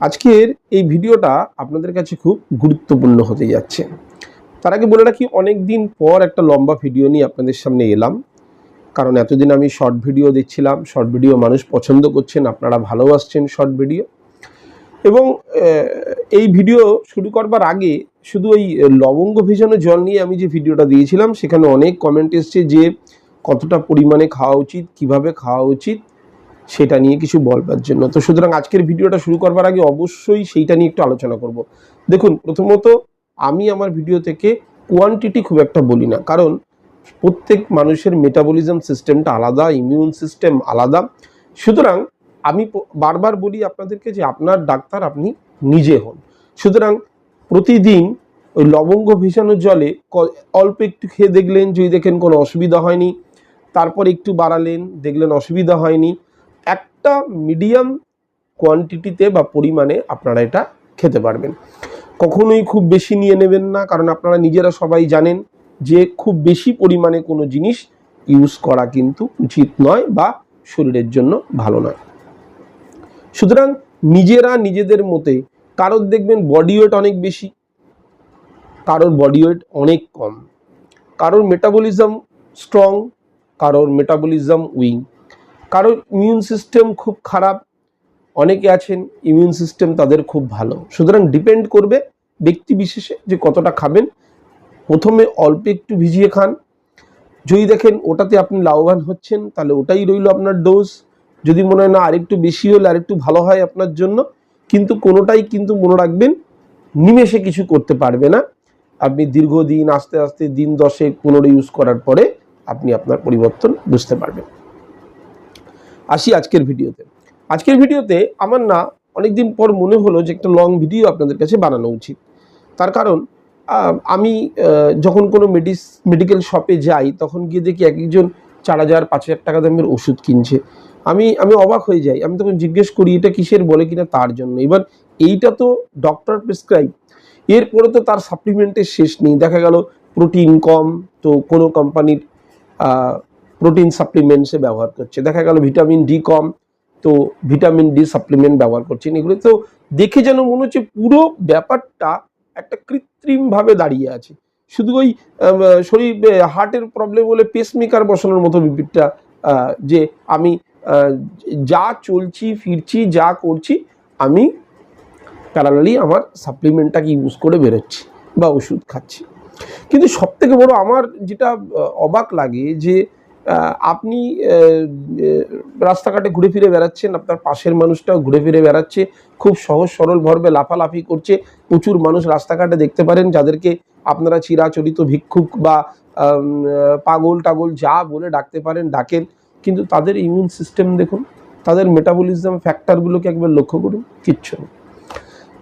আজকের এই ভিডিওটা আপনাদের কাছে খুব গুরুত্বপূর্ণ হতে যাচ্ছে। তার আগে বলে রাখি অনেক দিন পর একটা লম্বা ভিডিও নিয়ে আপনাদের সামনে এলাম। কারণ এতদিন আমি শর্ট ভিডিও দিচ্ছিলাম শর্ট ভিডিও মানুষ পছন্দ করছেন, আপনারা ভালোবাসছেন শর্ট ভিডিও। এবং এই ভিডিও শুরু করবার আগে শুধু ওই লবঙ্গ ভেজানো জল নিয়ে আমি যে ভিডিওটা দিয়েছিলাম, সেখানে অনেক কমেন্ট এসছে যে, কতটা পরিমাণে খাওয়া উচিত, কীভাবে খাওয়া উচিত সেটা নিয়ে কিছু বলবার জন্য। তো সুতরাং আজকের ভিডিওটা শুরু করবার আগে অবশ্যই সেইটা নিয়ে একটু আলোচনা করব। দেখুন, প্রথমত আমি আমার ভিডিও থেকে কোয়ান্টিটি খুব একটা বলি না। কারণ প্রত্যেক মানুষের মেটাবলিজম সিস্টেমটা আলাদা ইমিউন সিস্টেম আলাদা। সুতরাং আমি বারবার বলি আপনাদেরকে যে আপনার ডাক্তার আপনি নিজে হন। সুতরাং প্রতিদিন ওই লবঙ্গ ভেজানো জলে অল্প একটু খেয়ে দেখলেন, যদি দেখেন কোনো অসুবিধা হয়নি। তারপর একটু বাড়ালেন, দেখলেন অসুবিধা হয়নি। একটা মিডিয়াম কোয়ান্টিটিতে বা পরিমাণে আপনারা এটা খেতে পারবেন। কখনোই খুব বেশি নিয়ে নেবেন না, কারণ আপনারা নিজেরা সবাই জানেন যে খুব বেশি পরিমাণে কোনো জিনিস ইউজ করা কিন্তু উচিত নয় বা শরীরের জন্য ভালো নয়। সুতরাং নিজেরা নিজেদের মতে কারোর দেখবেন বডি ওয়েট অনেক বেশি, কারোর বডি ওয়েট অনেক কম, কারোর মেটাবলিজম স্ট্রং কারোর মেটাবলিজম উইং কারোর ইমিউন সিস্টেম খুব খারাপ। অনেকে আছেন ইমিউন সিস্টেম তাদের খুব ভালো। সুতরাং ডিপেন্ড করবে ব্যক্তি বিশেষে যে কতটা খাবেন। প্রথমে অল্প একটু ভিজিয়ে খান। যদি দেখেন ওটাতে আপনি লাভবান হচ্ছেন, তাহলে ওটাই রইল আপনার ডোজ যদি মনে হয় না আরেকটু বেশি হলে আরেকটু ভালো হয় আপনার জন্য, কিন্তু কোনোটাই কিন্তু মনে রাখবেন, নিমেষে কিছু করতে পারবে না। আপনি দীর্ঘদিন আস্তে আস্তে দিন দশেক, পনেরো ইউজ করার পরে আপনি আপনার পরিবর্তন বুঝতে পারবেন। আসি আজকের ভিডিওতে। আজকের ভিডিওতে আমার না অনেকদিন পর মনে হলো যে একটা লং ভিডিও আপনাদের কাছে বানানো উচিত। তার কারণ আমি যখন কোনো মেডিস মেডিকেল শপে যাই, তখন গিয়ে দেখি এক একজন চার হাজার, পাঁচ হাজার টাকা দামের ওষুধ কিনছে। আমি আমি অবাক হয়ে যাই। আমি তখন জিজ্ঞেস করি, এটা কিসের? বলে কিনা তার জন্য। এবার এইটা তো ডক্টর প্রেসক্রাইব এরপরে তো তার সাপ্লিমেন্টের শেষ নেই। দেখা গেল প্রোটিন কম, তো কোনো কোম্পানির প্রোটিন সাপ্লিমেন্টসে ব্যবহার করছে। দেখা গেল ভিটামিন ডি কম তো ভিটামিন ডি সাপ্লিমেন্ট ব্যবহার করছেন এগুলো। তো দেখে যেন মনে হচ্ছে পুরো ব্যাপারটা একটা কৃত্রিমভাবে দাঁড়িয়ে আছে। শুধু ওই শরীর হার্টের প্রবলেম হলে পেসমেকার বসানোর মতো আহ, যে আমি যা চলছি ফিরছি যা করছি আমি প্যারালালি আমার সাপ্লিমেন্টটাকে ইউজ করে বেরোচ্ছি বা ওষুধ খাচ্ছি। কিন্তু সবথেকে বড় আমার যেটা অবাক লাগে যে আপনি রাস্তাঘাটে ঘুরে ফিরে বেড়াচ্ছেন, আপনার পাশের মানুষটাও ঘুরে ফিরে বেড়াচ্ছে, খুব সহজ সরল ভরবে লাফালাফি করছে, প্রচুর মানুষ রাস্তাঘাটে দেখতে পারেন, যাদেরকে আপনারা চিরাচরিত ভিক্ষুক বা পাগল টাগল যা বলে ডাকতে পারেন, ডাকেন, কিন্তু তাদের ইমিউন সিস্টেম দেখুন, তাদের মেটাবলিজম ফ্যাক্টরগুলোকে একবার লক্ষ্য করুন, কিচ্ছু নেই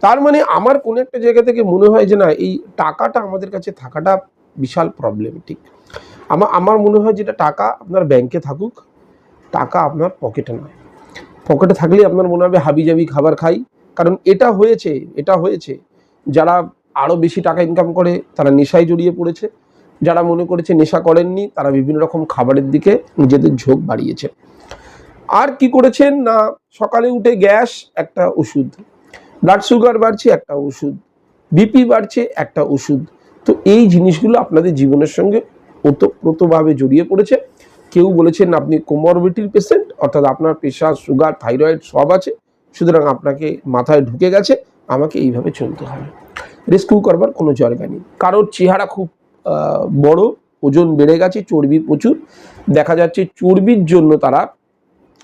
তার মানে আমার কোনো একটা জায়গা থেকে মনে হয় যে না, এই টাকাটা আমাদের কাছে থাকাটা বিশাল প্রবলেমেটিক আমার আমার মনে হয় যেটা টাকা আপনার ব্যাংকে থাকুক, টাকা আপনার পকেটে নয়। পকেটে থাকলে আপনার মনে হবে হাবি জাবি খাবার খাই। কারণ এটা হয়েছে এটা হয়েছে। যারা আরও বেশি টাকা ইনকাম করে, তারা নেশায় জড়িয়ে পড়েছে। যারা মনে করেছে নেশা করেননি, তারা বিভিন্ন রকম খাবারের দিকে নিজেদের ঝোঁক বাড়িয়েছে। আর কি করেছেন না, সকালে উঠে গ্যাস, একটা ওষুধ। ব্লাড সুগার বাড়ছে, একটা ওষুধ। বিপি বাড়ছে, একটা ওষুধ। তো এই জিনিসগুলো আপনাদের জীবনের সঙ্গে ওতপ্রোতভাবে জড়িয়ে পড়েছে। কেউ বলেছেন আপনি কোমরবিটির পেশেন্ট অর্থাৎ আপনার প্রেশার সুগার থাইরয়েড সব আছে সুতরাং আপনাকে মাথায় ঢুকে গেছে আমাকে এইভাবে চলতে হবে। রেস্কিউ করবার কোনো জায়গা নেই। কারোর চেহারা খুব বড় ওজন বেড়ে গেছে চর্বি প্রচুর। দেখা যাচ্ছে চর্বির জন্য তারা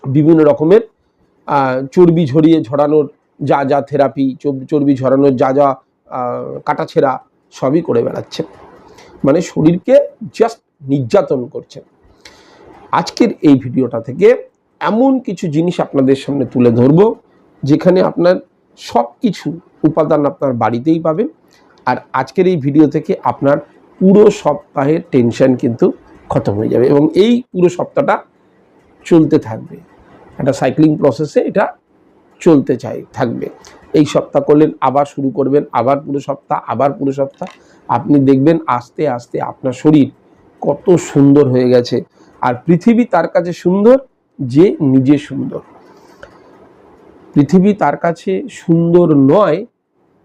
বিভিন্ন রকমের চর্বি ঝরিয়ে ঝরানোর যা যা থেরাপি চর্বি ঝরানোর যা যা আহ, কাটাছেঁড়া সবই করে বেড়াচ্ছে। মানে শরীরকে জাস্ট নির্যাতন করছেন। আজকের এই ভিডিওটা থেকে এমন কিছু জিনিস আপনাদের সামনে তুলে ধরবো, যেখানে আপনার সব কিছু উপাদান আপনার বাড়িতেই পাবেন। আর আজকের এই ভিডিও থেকে আপনার পুরো সপ্তাহের টেনশন কিন্তু খতম হয়ে যাবে এবং এই পুরো সপ্তাহটা চলতে থাকবে। একটা সাইক্লিং প্রসেসে এটা চলতে চাই, থাকবে। এই সপ্তাহ করলেন, আবার শুরু করবেন, আবার পুরো সপ্তাহ, আবার পুরো সপ্তাহ। আপনি দেখবেন আস্তে আস্তে আপনার শরীর কত সুন্দর হয়ে গেছে। আর পৃথিবী তার কাছে সুন্দর, যে নিজে সুন্দর। পৃথিবী তার কাছে সুন্দর নয়,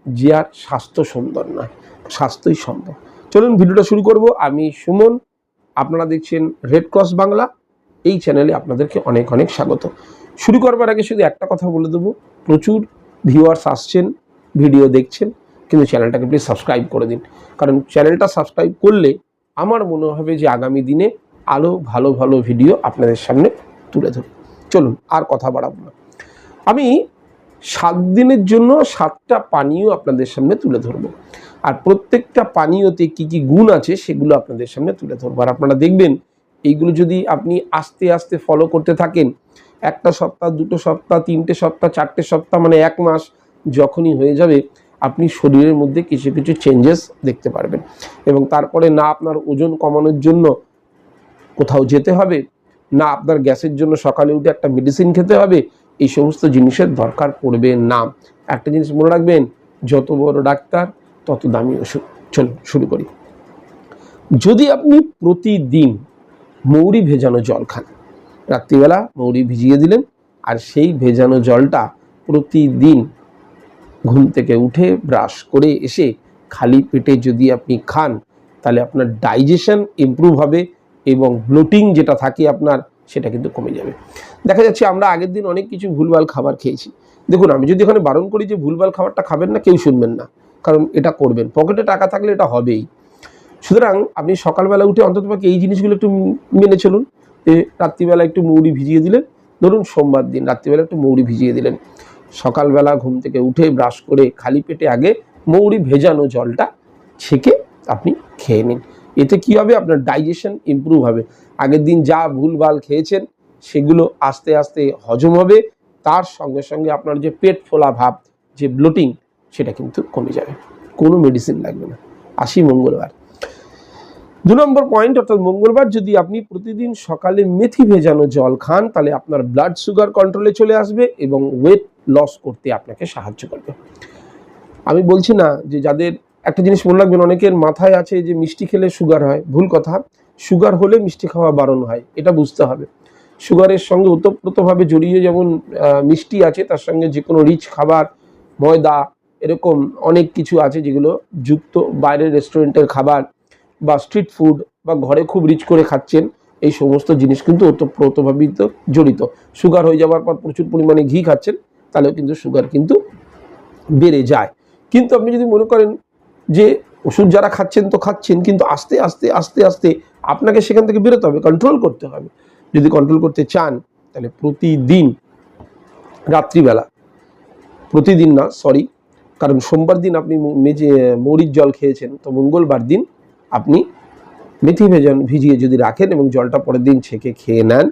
যে আর স্বাস্থ্য সুন্দর নয়। স্বাস্থ্যই সুন্দর। চলুন, ভিডিওটা শুরু করব। আমি সুমন, আপনারা দেখছেন রেড ক্রস বাংলা এই চ্যানেলে আপনাদেরকে অনেক অনেক স্বাগত। শুরু করবার আগে শুধু একটা কথা বলে দেবো, প্রচুর ভিউয়ার্স আসছেন ভিডিও দেখছেন, কিন্তু চ্যানেলটাকে প্লিজ সাবস্ক্রাইব করে দিন। কারণ চ্যানেলটা সাবস্ক্রাইব করলে আমার মনে হবে যে আগামী দিনে আরও ভালো ভালো ভিডিও আপনাদের সামনে তুলে ধরব। চলুন, আর কথা বাড়াবো না। আমি সাত দিনের জন্য সাতটা পানীয় আপনাদের সামনে তুলে ধরবো। আর প্রত্যেকটা পানীয়তে কি কি গুণ আছে সেগুলো আপনাদের সামনে তুলে ধরবো। আর আপনারা দেখবেন এইগুলো যদি আপনি আস্তে আস্তে ফলো করতে থাকেন, একটা সপ্তাহ, দুটো সপ্তাহ, তিনটে সপ্তাহ, চারটে সপ্তাহ মানে এক মাস যখনই হয়ে যাবে, আপনি শরীরের মধ্যে কিছু কিছু চেঞ্জেস দেখতে পারবেন। এবং তারপরে না আপনার ওজন কমানোর জন্য কোথাও যেতে হবে, না আপনার গ্যাসের জন্য সকালে উঠে একটা মেডিসিন খেতে হবে, এই সমস্ত জিনিসের দরকার পড়বে না। একটা জিনিস মনে রাখবেন, যত বড় ডাক্তার, তত দামি ওষুধ। চলুন, শুরু করি। যদি আপনি প্রতিদিন মৌরি ভেজানো জল খান। রাত্রিবেলা মৌরি ভিজিয়ে দিলেন আর সেই ভেজানো জলটা প্রতিদিন ঘুম থেকে উঠে ব্রাশ করে এসে খালি পেটে যদি আপনি খান, তাহলে আপনার ডাইজেশন ইমপ্রুভ হবে এবং ব্লোটিং যেটা থাকে আপনার, সেটা কিন্তু কমে যাবে। দেখা যাচ্ছে আমরা আগের দিন অনেক কিছু ভুলভাল খাবার খেয়েছি। দেখুন, আমি যদি এখানে বারণ করি যে ভুলভাল খাবারটা খাবেন না, কেউ শুনবেন না। কারণ এটা করবেন। পকেটে টাকা থাকলে এটা হবেই। সুতরাং আপনি সকালবেলা উঠে অন্ততপক্ষে এই জিনিসগুলো একটু মেনে চলুন। যে রাত্রিবেলা একটু মৌরি ভিজিয়ে দিলেন। ধরুন সোমবার দিন রাত্রিবেলা একটু মৌরি ভিজিয়ে দিলেন। সকালবেলা ঘুম থেকে উঠে ব্রাশ করে খালি পেটে আগে মৌরি ভেজানো জলটা ছেঁকে আপনি খেয়ে নিন। এতে কি হবে? আপনার ডাইজেশন ইমপ্রুভ হবে। আগের দিন যা ভুলভাল খেয়েছেন সেগুলো আস্তে আস্তে হজম হবে। তার সঙ্গে সঙ্গে আপনার যে পেট ফোলা ভাব, যে ব্লোটিং সেটা কিন্তু কমে যাবে। কোনো মেডিসিন লাগবে না। আসি মঙ্গলবার। দু নম্বর পয়েন্ট অর্থাৎ মঙ্গলবার যদি আপনি প্রতিদিন সকালে মেথি ভেজানো জল খান, তাহলে আপনার ব্লাড সুগার কন্ট্রোলে চলে আসবে এবং ওয়েট লস করতে আপনাকে সাহায্য করবে। আমি বলছি না যে যাদের, একটা জিনিস মনে রাখবেন, অনেকের মাথায় আছে যে মিষ্টি খেলে সুগার হয়। ভুল কথা সুগার হলে মিষ্টি খাওয়া বারণ হয়, এটা বুঝতে হবে। সুগারের সঙ্গে ওতপ্রোতভাবে জড়িয়ে যেমন মিষ্টি আছে, তার সঙ্গে যে কোনো রিচ খাবার, ময়দা, এরকম অনেক কিছু আছে যেগুলো যুক্ত বাইরের রেস্টুরেন্টের খাবার বা স্ট্রিট ফুড বা ঘরে খুব রিচ করে খাচ্ছেন, এই সমস্ত জিনিস কিন্তু ওতপ্রোতভাবে জড়িত। সুগার হয়ে যাওয়ার পর প্রচুর পরিমাণে ঘি খাচ্ছেন, তাহলেও কিন্তু সুগার কিন্তু বেড়ে যায়। কিন্তু আপনি যদি মনে করেন যে ওষুধ যারা খাচ্ছেন তো খাচ্ছেন, কিন্তু আস্তে আস্তে আস্তে আস্তে আপনাকে সেখান থেকে বেরোতে হবে কন্ট্রোল করতে হবে। যদি কন্ট্রোল করতে চান, তাহলে প্রতিদিন রাত্রিবেলা, প্রতিদিন না সরি কারণ সোমবার দিন আপনি মেজে, মৌরির জল খেয়েছেন, তো মঙ্গলবার দিন আপনি মেথি ভেজান ভিজিয়ে যদি রাখেন এবং জলটা পরের দিন ছেঁকে খেয়ে নেন,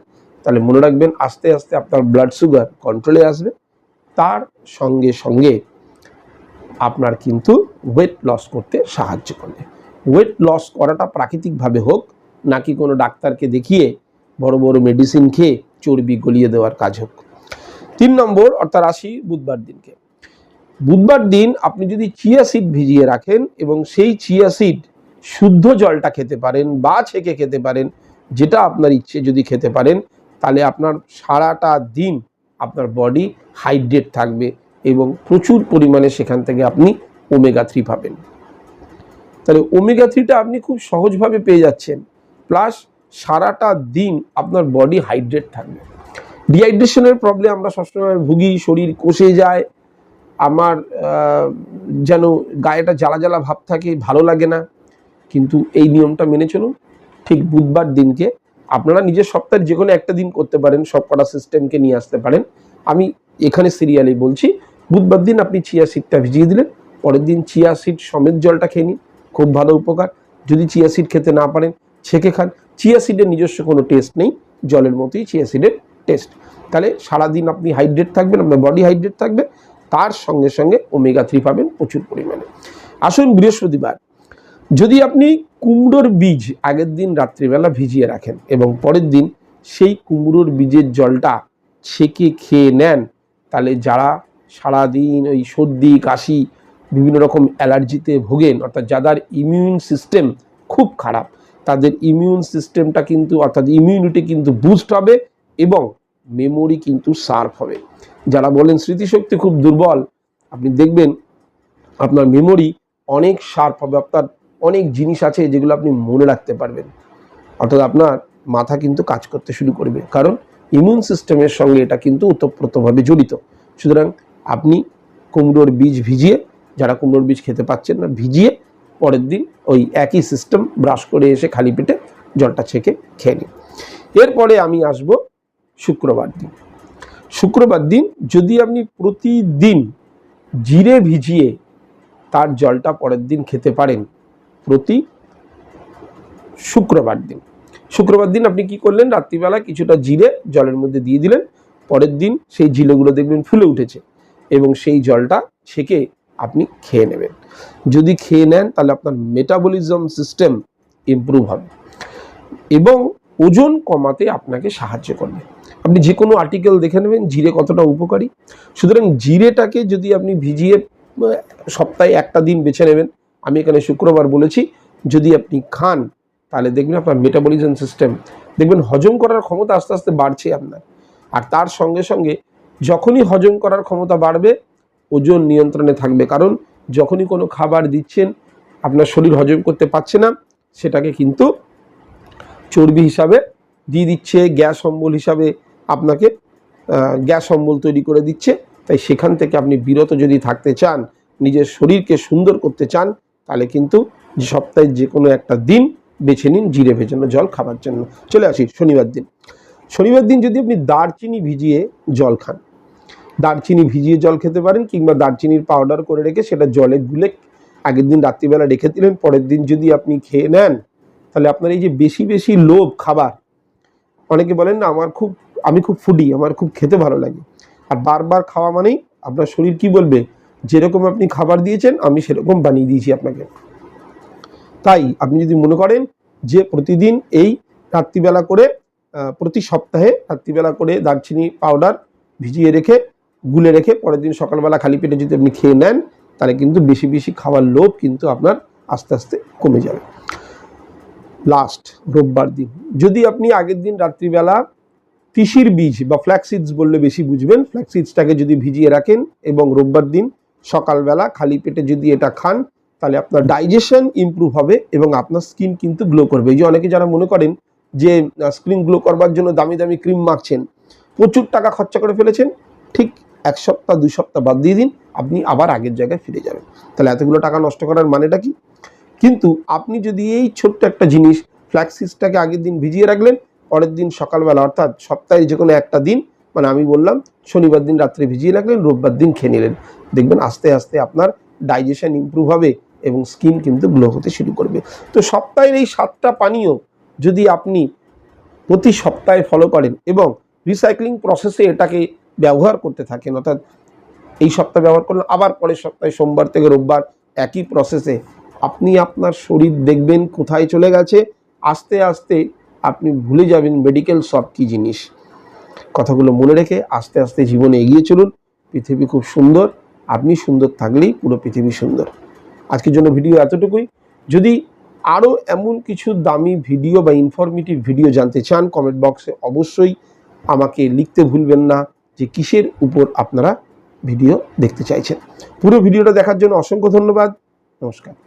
তাহলে মনে রাখবেন আস্তে আস্তে আপনার ব্লাড সুগার কন্ট্রোলে আসবে। তার সঙ্গে সঙ্গে আপনার কিন্তু ওয়েট লস করতে সাহায্য করবে। ওয়েট লস করাটা প্রাকৃতিকভাবে হোক, নাকি কোনো ডাক্তারকে দেখিয়ে বড় বড় মেডিসিন খেয়ে চর্বি গলিয়ে দেওয়ার কাজ হোক। তিন নম্বর অর্থাৎ আসি বুধবার দিনকে। বুধবার দিন আপনি যদি চিয়া সিড ভিজিয়ে রাখেন এবং সেই চিয়া সিড শুদ্ধ জলটা খেতে পারেন বা ছেঁকে খেতে পারেন, যেটা আপনার ইচ্ছে যদি খেতে পারেন, তাহলে আপনার সারাটা দিন আপনার বডি হাইড্রেট থাকবে এবং প্রচুর পরিমাণে সেখান থেকে আপনি ওমেগা থ্রি পাবেন। তাহলে ওমেগা থ্রিটা আপনি খুব সহজভাবে পেয়ে যাচ্ছেন প্লাস সারাটা দিন আপনার বডি হাইড্রেট থাকবে। ডিহাইড্রেশনের প্রবলেম আমরা সবসময় ভুগি, শরীর কষে যায়, আমার যেন গায়েটা জ্বালা জ্বালা ভাব থাকে, ভালো লাগে না। কিন্তু এই নিয়মটা মেনে চলুন। ঠিক বুধবার দিনকে আপনারা নিজের সপ্তাহের যে কোনো একটা দিন করতে পারেন, সব কটা সিস্টেমকে নিয়ে আসতে পারেন। আমি এখানে সিরিয়ালে বলছি। বুধবার দিন আপনি চিয়া সিডটা ভিজিয়ে দিলেন, পরের দিন চিয়া সিড সমেত জলটা খেয়ে নিন, খুব ভালো উপকার। যদি চিয়া সিড খেতে না পারেন, ছেঁকে খান। চিয়া সিডের নিজস্ব কোনো টেস্ট নেই, জলের মতোই চিয়া সিডের টেস্ট তাহলে সারাদিন আপনি হাইড্রেট থাকবেন, আপনার বডি হাইড্রেট থাকবে, তার সঙ্গে সঙ্গে ওমেগা থ্রি পাবেন প্রচুর পরিমাণে। আসুন বৃহস্পতিবার যদি আপনি কুমড়োর বীজ আগের দিন রাত্রিবেলা ভিজিয়ে রাখেন এবং পরের দিন সেই কুমড়োর বীজের জলটা ছেঁকে খেয়ে নেন, তাহলে যারা সারাদিন ওই সর্দি, কাশি, বিভিন্ন রকম অ্যালার্জিতে ভোগেন, অর্থাৎ যাদের ইমিউন সিস্টেম খুব খারাপ, তাদের ইমিউন সিস্টেমটা কিন্তু, অর্থাৎ ইমিউনিটি কিন্তু বুস্ট হবে এবং মেমোরি কিন্তু শার্প হবে। যারা বলেন স্মৃতিশক্তি খুব দুর্বল, আপনি দেখবেন আপনার মেমোরি অনেক শার্প হবে আপনার অনেক জিনিস আছে যেগুলো আপনি মনে রাখতে পারবেন। অর্থাৎ আপনার মাথা কিন্তু কাজ করতে শুরু করবে। কারণ ইমিউন সিস্টেমের সঙ্গে এটা কিন্তু ওতপ্রোতভাবে জড়িত। সুতরাং আপনি কুমড়োর বীজ ভিজিয়ে, যারা কুমড়োর বীজ খেতে পাচ্ছেন না, ভিজিয়ে পরের দিন ওই একই সিস্টেম ব্রাশ করে এসে খালি পেটে জলটা ছেঁকে খেয়ে নিন। এরপরে আমি আসব শুক্রবার দিন। শুক্রবার দিন যদি আপনি প্রতিদিন জিরে ভিজিয়ে তার জলটা পরের দিন খেতে পারেন প্রতি শুক্রবার দিন। শুক্রবার দিন আপনি কি করলেন? রাত্রিবেলা কিছুটা জিরে জলের মধ্যে দিয়ে দিলেন। পরের দিন সেই জিলেগুলো দেখবেন ফুলে উঠেছে এবং সেই জলটা ছেঁকে আপনি খেয়ে নেবেন। যদি খেয়ে নেন, তাহলে আপনার মেটাবলিজম সিস্টেম ইমপ্রুভ হবে এবং ওজন কমাতে আপনাকে সাহায্য করবে। আপনি যে কোনো আর্টিকেল দেখে নেবেন, জিরে কতটা উপকারী। সুতরাং জিরেটাকে যদি আপনি ভিজিয়ে সপ্তাহে একটা দিন বেছে নেবেন আমি এখানে শুক্রবার বলেছি, যদি আপনি খান, তাহলে দেখবেন আপনার মেটাবলিজম সিস্টেম দেখবেন হজম করার ক্ষমতা আস্তে আস্তে বাড়ছে আপনার। আর তার সঙ্গে সঙ্গে যখনই হজম করার ক্ষমতা বাড়বে, ওজন নিয়ন্ত্রণে থাকবে। কারণ যখনই কোনো খাবার দিচ্ছেন, আপনার শরীর হজম করতে পারছে না, সেটাকে কিন্তু চর্বি হিসাবে দিয়ে দিচ্ছে, গ্যাস অম্বল হিসাবে আপনাকে গ্যাস অম্বল তৈরি করে দিচ্ছে। তাই সেখান থেকে আপনি বিরত যদি থাকতে চান, নিজের শরীরকে সুন্দর করতে চান তাহলে কিন্তু সপ্তাহে যে কোনো একটা দিন বেছে নিন, জিরে ভেজানো জল, খাবার জন্য। চলে আসি শনিবার দিন। শনিবার দিন যদি আপনি দারচিনি ভিজিয়ে জল খান, দারচিনি ভিজিয়ে জল খেতে পারেন কিংবা দারচিনির পাউডার করে রেখে সেটা জলে গুলে আগের দিন রাত্রিবেলা রেখে দিলেন, পরের দিন যদি আপনি খেয়ে নেন, তাহলে আপনার এই যে বেশি বেশি লোভ খাবার, অনেকে বলেন না, আমার খুব, আমি খুব ফুডি আমার খুব খেতে ভালো লাগে। আর বারবার খাওয়া মানেই আপনার শরীর কি বলবে? যেরকম আপনি খাবার দিয়েছেন, আমি সেরকম বানিয়ে দিয়েছি আপনাকে। তাই আপনি যদি মনে করেন যে প্রতিদিন এই রাত্রিবেলা করে প্রতি সপ্তাহে রাত্রিবেলা করে দারচিনি পাউডার ভিজিয়ে রেখে, গুলে রেখে পরের দিন সকালবেলা খালি পেটে যদি আপনি খেয়ে নেন, তাহলে কিন্তু বেশি বেশি খাওয়ার লোভ কিন্তু আপনার আস্তে আস্তে কমে যাবে। লাস্ট রোববার দিন। যদি আপনি আগের দিন রাত্রিবেলা তিসির বীজ বা ফ্ল্যাক্সিডস বললে বেশি বুঝবেন। ফ্ল্যাক্সিডসটাকে যদি ভিজিয়ে রাখেন এবং রোববার দিন সকালবেলা খালি পেটে যদি এটা খান, তাহলে আপনার ডাইজেশন ইমপ্রুভ হবে এবং আপনার স্কিন কিন্তু গ্লো করবে। এই যে অনেকে যারা মনে করেন যে স্কিন গ্লো করবার জন্য দামি দামি ক্রিম মাখছেন, প্রচুর টাকা খরচা করে ফেলেছেন, ঠিক এক সপ্তাহ, দুই সপ্তাহ বাদ দিয়ে দিন, আপনি আবার আগের জায়গায় ফিরে যাবেন। তাহলে এতগুলো টাকা নষ্ট করার মানেটা কি? কিন্তু আপনি যদি এই ছোট্ট একটা জিনিস ফ্ল্যাক্সিসটাকে আগের দিন ভিজিয়ে রাখলেন, পরের দিন সকালবেলা, অর্থাৎ সপ্তাহে যে কোনো একটা দিন মানে আমি বললাম, শনিবার দিন রাত্রে ভিজিয়ে রাখলেন, রোববার দিন খেয়ে নিলেন। দেখবেন আস্তে আস্তে আপনার ডাইজেশন ইমপ্রুভ হবে এবং স্কিন কিন্তু গ্লো হতে শুরু করবে। তো সপ্তাহের এই সাতটা পানীয় যদি আপনি প্রতি সপ্তাহে ফলো করেন এবং রিসাইক্লিং প্রসেসে এটাকে ব্যবহার করতে থাকেন, অর্থাৎ এই সপ্তাহে ব্যবহার করলেন, আবার পরের সপ্তাহে সোমবার থেকে রোববার একই প্রসেসে আপনি আপনার শরীর দেখবেন কোথায় চলে গেছে, আস্তে আস্তে আপনি ভুলে যাবেন মেডিকেল সব কী জিনিস। কথাগুলো মনে রেখে আস্তে আস্তে জীবনে এগিয়ে চলুন। পৃথিবী খুব সুন্দর, আপনি সুন্দর থাকলেই পুরো পৃথিবী সুন্দর। আজকের জন্য ভিডিও এতটুকুই। যদি আরও এমন কিছু দামি ভিডিও বা ইনফরমেটিভ ভিডিও জানতে চান কমেন্ট বক্সে অবশ্যই আমাকে লিখতে ভুলবেন না যে কিসের উপর আপনারা ভিডিও দেখতে চাইছেন। পুরো ভিডিওটা দেখার জন্য অসংখ্য ধন্যবাদ। নমস্কার।